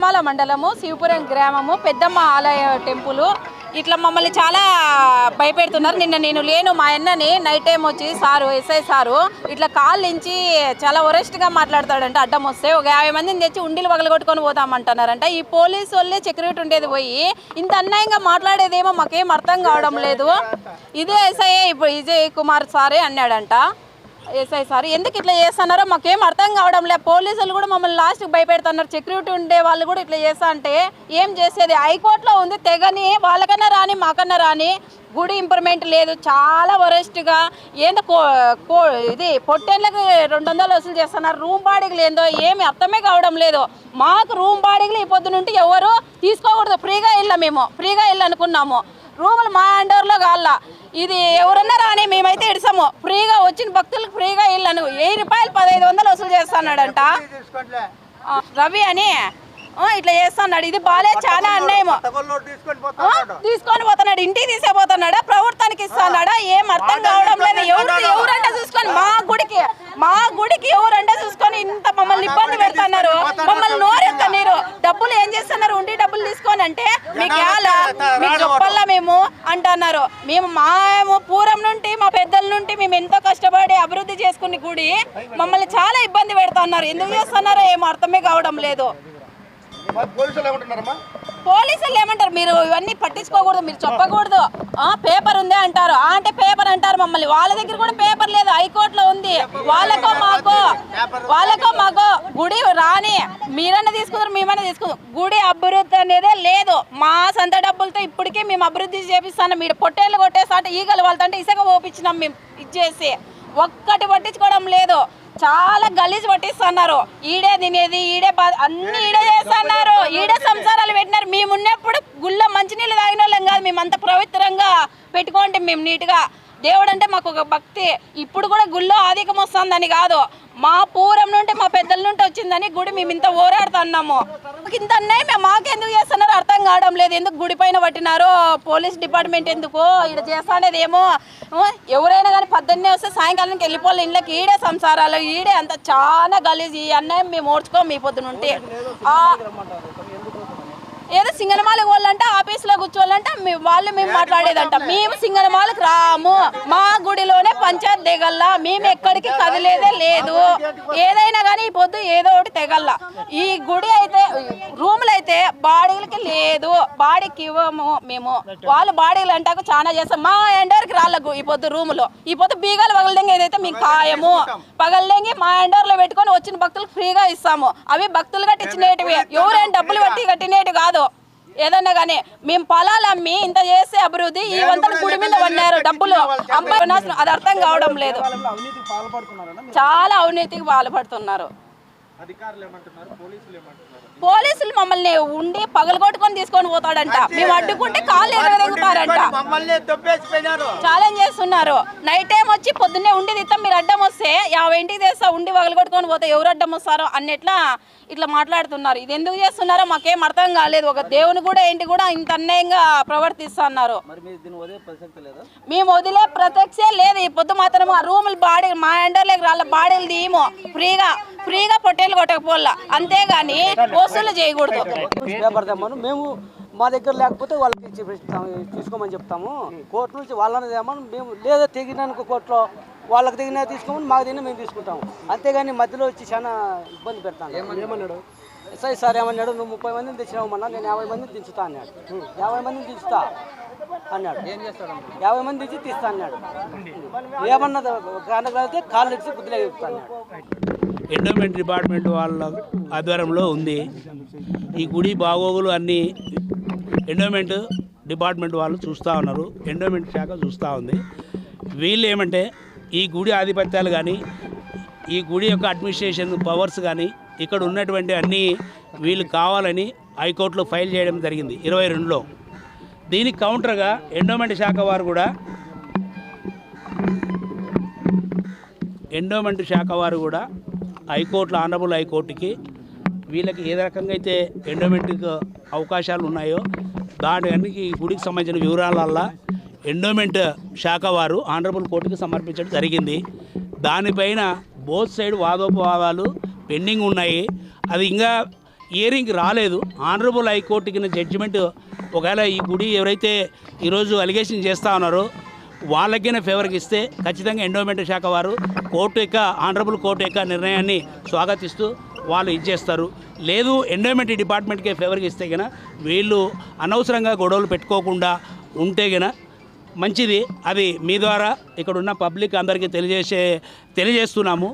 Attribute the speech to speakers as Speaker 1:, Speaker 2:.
Speaker 1: తిరుమల మండలము శివపురం గ్రామము పెద్దమ్మ ఆలయ టెంపుల్. ఇట్లా మమ్మల్ని చాలా భయపెడుతున్నారు. నిన్న నేను లేను మా అన్నని నైట్ టైం వచ్చి సారు ఎస్ఐ సారు ఇట్లా కాల్ నుంచి చాలా ఒరెస్ట్గా మాట్లాడతాడంట అడ్డం వస్తే. ఒక యాభై మందిని తెచ్చి ఉండిలు పగలగొట్టుకొని పోతామంటున్నారంట. ఈ పోలీసు వాళ్ళే సెక్యూరిటీ ఉండేది పోయి ఇంత అన్యాయంగా మాట్లాడేదేమో మాకేం అర్థం కావడం లేదు. ఇదే ఎస్ఐ ఇప్పుడు విజయ్ కుమార్ సారే అన్నాడంట. SI sir. ఎందుకు ఇట్లా చేస్తున్నారో మాకేం అర్థం కావడం లే పోలీసులు కూడా మమ్మల్ని లాస్ట్కి భయపెడుతున్నారు. సెక్యూరిటీ ఉండే వాళ్ళు కూడా ఇట్లా చేస్తా అంటే ఏం చేసేది? హైకోర్టులో ఉంది తెగని వాళ్ళకన్నా రాని మాకన్నా రాని గుడి ఇంప్రూవ్మెంట్ లేదు. చాలా వరెస్ట్గా ఏందో కో కో ఇది పొట్టేళ్ళకి రెండు వందలు వసూలు చేస్తున్నారు. రూమ్ బాడీకి ఏందో ఏమి అర్థమే కావడం లేదు. మాకు రూమ్ బాడీకి ఈ పొద్దునుంటే ఎవరు తీసుకోకూడదు. ఫ్రీగా వెళ్ళాం మేము. ఫ్రీగా వెళ్ళాలనుకున్నాము. రూములు మా అండర్లో కాళ్ళ ఇది ఎవరన్నా రాని మేమైతే ఇడిసాము. ఫ్రీగా వచ్చిన భక్తులకు ఫ్రీగా వెళ్ళాను వెయ్యి రూపాయలు పదహైదు వందలు వసూలు చేస్తున్నాడంట. ఆ, రవి అని ఇట్లా చేస్తున్నాడు. ఇది బాలే చాలా అన్యాయము. ఆ, తీసుకొని పోతున్నాడు. ఇంటికి తీసేపోతున్నాడా ప్రభుత్వానికి ఇస్తున్నాడా? ఏం అర్థం కావడం లేదు. ఎవరు ఎవరంటే చూసుకొని మా గుడికి మా గుడికి ఎవరంటే చూసుకొని ఇంత మమ్మల్ని ఇబ్బంది పెడుతున్నారు మమ్మల్ని నోరెత్తన్నారు డబ్బులు ఏం చేస్తున్నారు ఉండి డబ్బులు తీసుకొని చెప్పాలా మేము అంటున్నారు. మేము మేము పూర్వం నుండి మా పెద్దల నుండి మేము ఎంతో కష్టపడి అభివృద్ధి చేసుకుని గుడి మమ్మల్ని చాలా ఇబ్బంది పెడుతున్నారు. ఎందుకు చేస్తున్నారో ఏం అర్థమే కావడం లేదు.
Speaker 2: పోలీసులు ఏమంటున్నారమ్మా?
Speaker 1: పోలీసులు ఏమంటారు? మీరు ఇవన్నీ పట్టించుకోకూడదు మీరు చెప్పకూడదు. ఆ పేపర్ ఉంది అంటారు. అంటే పేపర్ అంటారు మమ్మల్ని. వాళ్ళ దగ్గర కూడా పేపర్ లేదు. హైకోర్టులో ఉంది. వాళ్ళకో మాకో వాళ్ళకో మాకో గుడి రాని మీరన్నా తీసుకుందరు మేమన్నా తీసుకుందాం గుడి అభివృద్ధి అనేదే లేదు. మా సొంత డబ్బులతో ఇప్పటికే మేము అభివృద్ధి చేపిస్తాను మీరు పొట్టేళ్ళు కొట్టేస్తా అంటే ఈగలు వాళ్ళతో ఇసుక పోపించినాం మేము ఇచ్చేసి. ఒక్కటి పట్టించుకోవడం లేదు. చాలా గలీజ్ పట్టిస్తున్నారు. ఈడే తినేది ఈడే అన్ని ఈడే చేస్తున్నారు. ఈడే సంసారాలు పెట్టినారు. మేము ఉన్నప్పుడు గుళ్ళో మంచినీళ్ళు తాగిన వాళ్ళం కాదు. మేము అంత పవిత్రంగా పెట్టుకోండి మేము నీట్గా. దేవుడు అంటే మాకు ఒక భక్తి. ఇప్పుడు కూడా గుళ్ళో ఆధికం వస్తుందని కాదు. మా పూర్వం నుండి మా పెద్దల నుండి వచ్చిందని గుడి మేము ఇంత ఓరాడుతున్నాము. ఇంత అన్నాయి మేము మాకెందుకు చేస్తున్నారో అర్థం కావడం లేదు. ఎందుకు గుడి పైన పట్టినారో? పోలీస్ డిపార్ట్మెంట్ ఎందుకు? ఇక్కడ చేస్తానేది ఏమో ఆ, ఎవరైనా కానీ పద్దెన్నే వస్తే సాయంకాలానికి వెళ్ళిపోవాలి. ఇంట్లోకి ఈడే సంసారాలు ఈడే అంత చాలా గలీజ్. ఈ అన్నయ్య మేము ఓడ్చుకోం మీ పొద్దునుంటే ఏదో సింగనమాలకు వాళ్ళంటే ఆఫీస్లో వాళ్ళు మేము మాట్లాడేదంట. మేము సింగనమాలకు రాము. మా గుడిలోనే పంచాయత్ దిగల్లా. మేము ఎక్కడికి కదిలేదే లేదు. ఏదైనా కానీ ఈ పొద్దు ఏదో ఒకటి తెగల్లా. ఈ గుడి అయితే రూములు అయితే బాడీలకి లేదు. బాడీకి ఇవ్వము మేము. వాళ్ళు బాడీలు అంటాక చాలా చేస్తాం మా ఎండర్కి రాళ్ళకు ఈ పొద్దు రూములో. ఈ పొద్దు బీగాలు పగలదెంగి ఏదైతే మేము ఖాయము. పగలదెంగి మా ఎండర్లో పెట్టుకొని వచ్చిన భక్తులకు ఫ్రీగా ఇస్తాము. అవి భక్తులు కట్టించినవి ఎవరైనా డబ్బులు కట్టి కట్టినవి కాదు. ఏదన్నా కానీ మేము పొలాలు అమ్మి ఇంత చేసే అభివృద్ధి ఈ వంతలు గుడి మీద పడినారు డబ్బులు. అమ్మాయి అది అర్థం కావడం లేదు. చాలా అవినీతికి
Speaker 3: ఏమంటున్నారు పోలీసులు
Speaker 1: మమ్మల్ని ఉండి పగలగొట్టుకొని తీసుకొని పోతాడంట. మేము అడ్డుకుంటే కాళ్ళు
Speaker 2: దొబ్బేసిపోయినారు.
Speaker 1: ఛాలెంజ్ చేస్తున్నారు. నైట్ టైం వచ్చి పొద్దున్నే ఉండి తిత్తాం మీరు అడ్డం వస్తే యాభై ఇంటికి తెస్తా ఉండి పగలగొట్టుకొని పోతే ఎవరు అడ్డం వస్తారో అన్నట్లా ఇట్లా మాట్లాడుతున్నారు. ఇది ఎందుకు చేస్తున్నారో మాకేం అర్థం కాలేదు. ఒక దేవుని కూడా ఏంటి కూడా ఇంత అన్యాయంగా ప్రవర్తిస్తున్నారు మేము వదిలే ప్రత్యక్షే లేదు. ఈ పొద్దు మాత్రం ఆ రూములు బాడీ మా ఎండర్లోకి రాళ్ళ బాడీలు తీయము. ఫ్రీగా ఫ్రీగా పొట్టేలు కొట్టకపోల్లా. అంతేగాని వసూలు చేయకూడదు.
Speaker 4: మేము మా దగ్గర లేకపోతే వాళ్ళకి తీసుకోమని చెప్తాము. కోర్టు నుంచి వాళ్ళని తెమ్మని మేము లేదా తెగినానికి కోర్టులో వాళ్ళకి తెగిన తీసుకోమని మాకు తిని మేము తీసుకుంటాము. అంతేగాని మధ్యలో వచ్చి చాలా ఇబ్బంది పెడతాను. ఏమన్నాడు? ఎస్ఐ సార్ ఏమన్నాడు? నువ్వు ముప్పై మందిని తెచ్చినావమ్మన్నా నేను యాభై మందిని దించుతా అన్నాడు. యాభై మందిని దించుతా అన్నాడు. ఏం చేస్తాడు యాభై మంది తెచ్చి తీస్తా అన్నాడు. ఏమన్నా కాళ్ళు ఇచ్చి బుద్ధిలో చెప్తా అన్నాడు.
Speaker 5: ఎండోమెంట్ డిపార్ట్మెంట్ వాళ్ళ ఆధ్వర్యంలో ఉంది. ఈ గుడి బాగోగులు అన్నీ ఎండోమెంట్ డిపార్ట్మెంట్ వాళ్ళు చూస్తూ ఉన్నారు. ఎండోమెంట్ శాఖ చూస్తూ ఉంది. వీళ్ళు ఏమంటే ఈ గుడి ఆధిపత్యాలు కానీ ఈ గుడి యొక్క అడ్మినిస్ట్రేషన్ పవర్స్ కానీ ఇక్కడ ఉన్నటువంటి అన్నీ వీళ్ళు కావాలని హైకోర్టులో ఫైల్ చేయడం జరిగింది ఇరవై రెండులో. దీనికి కౌంటర్గా ఎండోమెంట్ శాఖ వారు కూడా ఎండోమెంట్ శాఖ వారు కూడా హైకోర్టులో ఆనరబుల్ హైకోర్టుకి వీళ్ళకి ఏ రకంగా అయితే ఎండోమెంట్కి అవకాశాలు ఉన్నాయో దాని అన్నికి ఈ గుడికి సంబంధించిన వివరాలల్లా ఎండోమెంట్ శాఖ వారు ఆనరబుల్ కోర్టుకి సమర్పించడం జరిగింది. దానిపైన బోత్ సైడ్ వాదోపవాదాలు పెండింగ్ ఉన్నాయి. అది ఇంకా హియరింగ్ రాలేదు. ఆనరబుల్ హైకోర్టు కింద జడ్జిమెంట్ ఒకవేళ ఈ గుడి ఎవరైతే ఈరోజు అలిగేషన్ చేస్తూ ఉన్నారో వాళ్ళకైనా ఫేవర్కి ఇస్తే ఖచ్చితంగా ఎండోమెంట్ శాఖ వారు కోర్టు యొక్క ఆనరబుల్ కోర్టు యొక్క నిర్ణయాన్ని స్వాగతిస్తూ వాళ్ళు ఇచ్చేస్తారు లేదు ఎండోమెంట్ డిపార్ట్మెంట్కే ఫేవర్కి ఇస్తే గన వీళ్ళు అనవసరంగా గొడవలు పెట్టుకోకుండా ఉంటే గన మంచిది. అది మీ ద్వారా ఇక్కడున్న పబ్లిక్ అందరికీ తెలియజేసే తెలియజేస్తున్నాము.